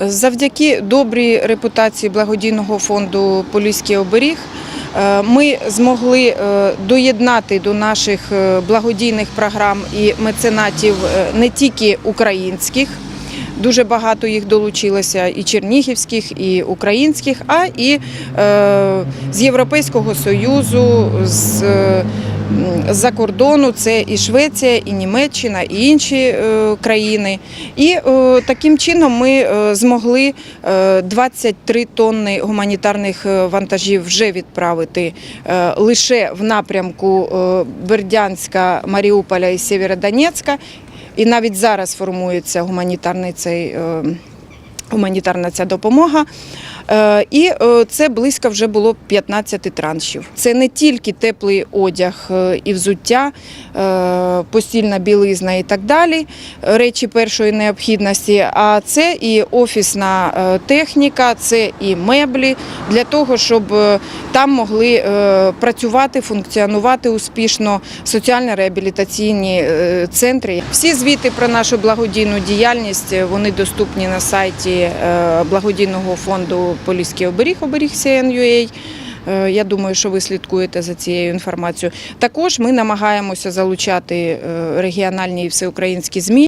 Завдяки добрій репутації благодійного фонду Поліський оберіг е, ми змогли е, доєднати до наших е, благодійних програм і меценатів не тільки українських. Дуже багато їх долучилося і чернігівських, і українських, а і з Європейського Союзу, з е, з-за кордону це і Швеція, і Німеччина, і інші е, країни. І е, таким чином ми е, змогли е, 23 тонни гуманітарних вантажів вже відправити лише в напрямку Бердянська, Маріуполя і Сєвєродонецька. І навіть зараз формується гуманітарний цей. Гуманітарна ця допомога. Е, І е, це близько вже було 15 траншів. Це не тільки теплий одяг е, і взуття, постільна білизна і так далі, речі першої необхідності, а це і офісна техніка, це і меблі для того, щоб там могли працювати, функціонувати успішно соціально-реабілітаційні центри. Всі звіти про нашу благодійну діяльність вони доступні на сайті благодійного фонду Поліський оберіг, оберіг CNUA. Е, Я думаю, що ви слідкуєте за цією інформацією. Також ми намагаємося залучати е, регіональні і всеукраїнські ЗМІ.